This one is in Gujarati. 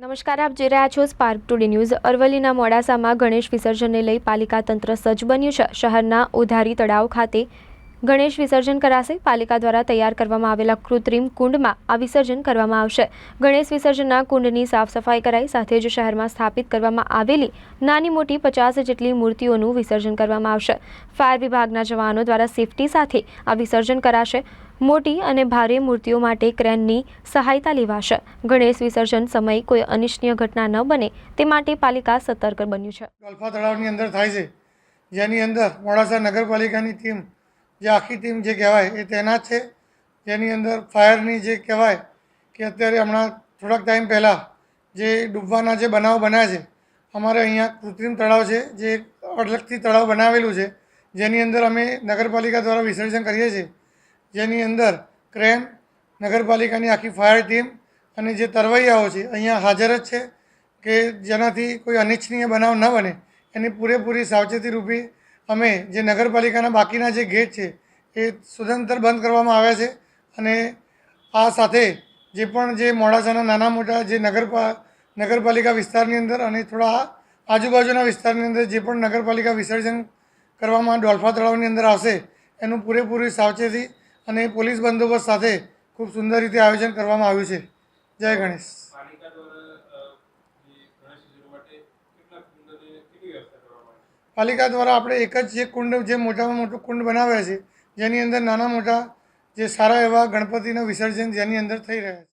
નમસ્કાર, આપ જોઈ રહ્યા છો સ્પાર્ક ટુડે ન્યૂઝ અરવલ્લીના મોડાસામાં ગણેશ વિસર્જનને લઈ પાલિકા તંત્ર સજ્જ બન્યું છે. શહેરના ઉધારી તળાવ ખાતે ગણેશ વિસર્જન કરાશે. પાલિકા દ્વારા તૈયાર કરવામાં આવેલા કૃત્રિમ કુંડમાં આ વિસર્જન કરવામાં આવશે. ગણેશ વિસર્જનના કુંડની સાફ સફાઈ કરાઈ સાથે જ શહેરમાં સ્થાપિત કરવામાં આવેલી નાની મોટી પચાસ જેટલી મૂર્તિઓનું વિસર્જન કરવામાં આવશે. ફાયર વિભાગના જવાનો દ્વારા સેફટી સાથે આ વિસર્જન કરાશે. મોટી અને ભારે મૂર્તિઓ માટે ક્રેનની સહાયતા લેવાશે. ગણેશ વિસર્જન સમયે કોઈ અનિચ્છનીય ઘટના ન બને તે માટે પાલિકા સતર્ક બન્યું છે. અંદર થાય છે. જેની અંદર મોડાસા નગરપાલિકાની ટીમ જે આખી ટીમ જે કહેવાય એ તૈનાત છે. જેની અંદર ફાયરની જે કહેવાય કે અત્યારે હમણાં થોડાક ટાઈમ પહેલાં જે ડૂબવાના જે બનાવ બન્યા છે, અમારે અહીંયા કૃત્રિમ તળાવ છે, જે અલગથી તળાવ બનાવેલું છે, જેની અંદર અમે નગરપાલિકા દ્વારા વિસર્જન કરીએ છીએ. જેની અંદર ક્રેન, નગરપાલિકાની આખી ફાયર ટીમ અને જે તરવૈયાઓ છે અહીંયા હાજર જ છે કે જેનાથી કોઈ અનિચ્છનીય બનાવ ન બને. એની પૂરેપૂરી સાવચેતી રૂપી અમે જે નગરપાલિકાના બાકીના જે ગેટ છે, એ સ્વતંત્ર બંધ કરવામાં આવ્યા છે અને આ સાથે જે પણ જે મોડાસાના નાના મોટા જે નગરપા, નગરપાલિકા વિસ્તારની અંદર અને થોડા આજુબાજુના વિસ્તારની અંદર જે પણ નગરપાલિકા વિસર્જન કરવામાં ડોલ્ફા તળાવની અંદર આવશે, એનું પૂરેપૂરી સાવચેતી અને પોલીસ બંદોબસ્ત સાથે ખૂબ સુંદર રીતે આયોજન કરવામાં આવ્યું છે. જય ગણેશ પાલિકા દ્વારા અ, જે ગણેશ વિસર્જન માટે કેટલા કુંડની કેટલી વ્યવસ્થા કરવામાં આવી પાલિકા દ્વારા આપણે એક જ જે કુંડ, જે મોટામાં મોટું કુંડ બનાવ્યા છે, જેની અંદર નાના મોટા જે સારા એવા ગણપતિનું વિસર્જન જેની અંદર થઈ રહ્યા છે.